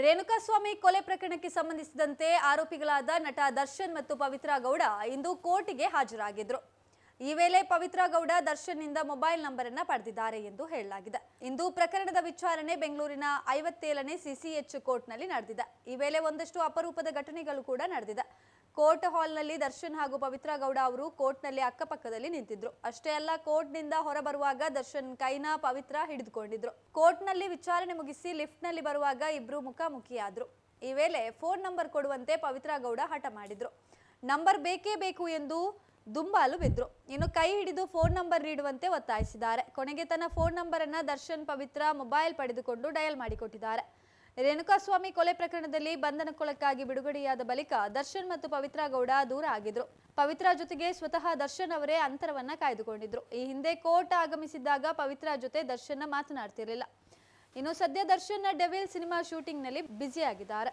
ರೇಣುಕಾಸ್ವಾಮಿ ಕೊಲೆ ಪ್ರಕರಣಕ್ಕೆ ಸಂಬಂಧಿಸಿದಂತೆ ಆರೋಪಿಗಳಾದ ನಟ ದರ್ಶನ್ ಮತ್ತು ಪವಿತ್ರ ಗೌಡ ಇಂದು ಕೋರ್ಟಿಗೆ ಹಾಜರಾಗಿದ್ರು. ಈ ವೇಳೆ ಪವಿತ್ರ ಗೌಡ ದರ್ಶನ್ನಿಂದ ಮೊಬೈಲ್ ನಂಬರ್ ಪಡೆದಿದ್ದಾರೆ ಎಂದು ಹೇಳಲಾಗಿದೆ. ಇಂದು ಪ್ರಕರಣದ ವಿಚಾರಣೆ ಬೆಂಗಳೂರಿನ ಐವತ್ತೇಳನೇ ಸಿಸಿಎಚ್ ಕೋರ್ಟ್ನಲ್ಲಿ ನಡೆದಿದೆ. ಈ ವೇಳೆ ಒಂದಷ್ಟು ಅಪರೂಪದ ಘಟನೆಗಳು ಕೂಡ ನಡೆದಿದೆ. ಕೋರ್ಟ್ ಹಾಲ್ನಲ್ಲಿ ದರ್ಶನ್ ಹಾಗೂ ಪವಿತ್ರ ಗೌಡ ಅವರು ಕೋರ್ಟ್ನಲ್ಲಿ ಅಕ್ಕಪಕ್ಕದಲ್ಲಿ ನಿಂತಿದ್ರು. ಅಷ್ಟೇ ಅಲ್ಲ, ಕೋರ್ಟ್ನಿಂದ ಹೊರಬರುವಾಗ ದರ್ಶನ್ ಕೈನ ಪವಿತ್ರ ಹಿಡಿದುಕೊಂಡಿದ್ರು. ಕೋರ್ಟ್ನಲ್ಲಿ ವಿಚಾರಣೆ ಮುಗಿಸಿ ಲಿಫ್ಟ್ನಲ್ಲಿ ಬರುವಾಗ ಇಬ್ರು ಮುಖಾಮುಖಿಯಾದ್ರು. ಈ ವೇಳೆ ಫೋನ್ ನಂಬರ್ ಕೊಡುವಂತೆ ಪವಿತ್ರ ಗೌಡ ಹಠ ಮಾಡಿದ್ರು. ನಂಬರ್ ಬೇಕೇ ಬೇಕು ಎಂದು ದುಂಬಾಲು ಬಿದ್ರು. ಇನ್ನು ಕೈ ಹಿಡಿದು ಫೋನ್ ನಂಬರ್ ನೀಡುವಂತೆ ಒತ್ತಾಯಿಸಿದ್ದಾರೆ. ಕೊನೆಗೆ ತನ್ನ ಫೋನ್ ನಂಬರ್ ಅನ್ನ ದರ್ಶನ್ ಪವಿತ್ರ ಮೊಬೈಲ್ ಪಡೆದುಕೊಂಡು ಡಯಲ್ ಮಾಡಿಕೊಟ್ಟಿದ್ದಾರೆ. ರೇಣುಕಾಸ್ವಾಮಿ ಕೊಲೆ ಪ್ರಕರಣದಲ್ಲಿ ಬಂಧನಕ್ಕೊಳಕ್ಕಾಗಿ ಬಿಡುಗಡೆಯಾದ ಬಳಿಕ ದರ್ಶನ್ ಮತ್ತು ಪವಿತ್ರ ಗೌಡ ದೂರ ಆಗಿದ್ರು. ಪವಿತ್ರ ಜೊತೆಗೆ ಸ್ವತಃ ದರ್ಶನ್ ಅವರೇ ಅಂತರವನ್ನ ಕಾಯ್ದುಕೊಂಡಿದ್ರು. ಈ ಹಿಂದೆ ಕೋರ್ಟ್ ಆಗಮಿಸಿದ್ದಾಗ ಪವಿತ್ರ ಜೊತೆ ದರ್ಶನ್ ಮಾತನಾಡ್ತಿರಲಿಲ್ಲ. ಇನ್ನು ಸದ್ಯ ದರ್ಶನ್ ಡೆವಿಲ್ ಸಿನಿಮಾ ಶೂಟಿಂಗ್ನಲ್ಲಿ ಬ್ಯುಸಿ ಆಗಿದ್ದಾರೆ